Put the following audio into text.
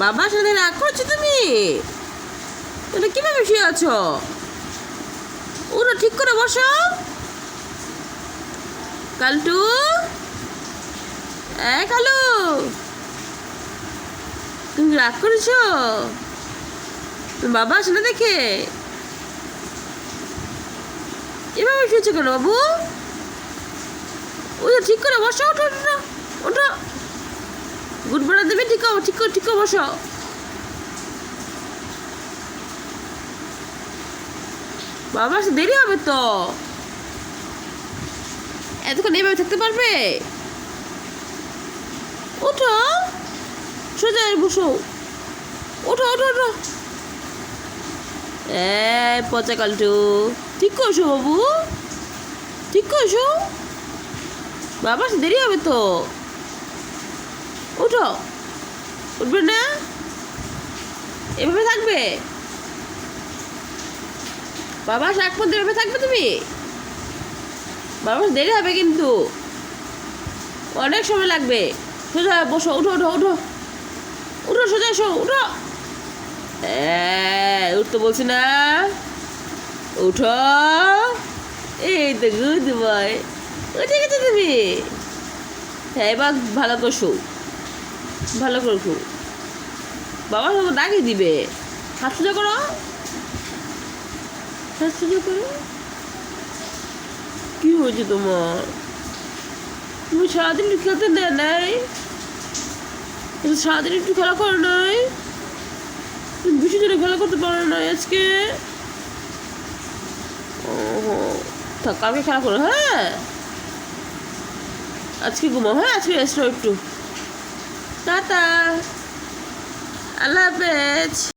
বাবার সাথে রাগ করছ তুমি? তুমি কীভাবে শুয়ে আছো? ওরা ঠিক করে বসো। কালটু? এ, কালু? তুমি রাগ করেছ? বাবা আসে না দেখে? এভাবে শুয়েছো কেন বাবু? ওই ঠিক করে বসো ওঠো ওঠো ওঠো গুড মর্নিং দেবে ঠিক ঠিক ঠিক বসো। বাবা দেরি হবে তো। এতক্ষণ এইভাবে থাকতে পারবে? ওঠো, সোজা বসো। ওঠো ওঠো ওঠো। এ পচা কালটু। ঠিক করছ বাবু। ঠিক করছ। বাবা দেরি হবে তো। উঠো উঠবে না? এভাবে থাকবে? বাবা, শাক পর্যন্ত এভাবে থাকবে তুমি? বাবা, দেরি হবে কিন্তু। অনেক সময় লাগবে। সোজা বসো, উঠো উঠো উঠো। উঠো, সোজা এসো, উঠো। হ্যাঁ উঠতে বলছি না। উঠো। এই তো, গুড বয়। উঠে গেছো তুমি। হ্যাঁ এবার ভালো করে শো ভালো করে শো বাবা, তোমাকে ডাকিয়ে দিবে। হাত সোজা করো। হাত সোজা করো। কি হয়েছে তোমার? তুমি সারাদিন একটু খেলতে দেয় নাই? সারাদিন একটু খেলা করো নাই? বেশি জোরে খেলা করতে পারো না আজকে? ও থাক, কালকে খেলা করো হ্যাঁ? আজকে ঘুমাও হ্যাঁ? আজকে রেস্ট একটু। টাটা আল্লাহ হাফেজ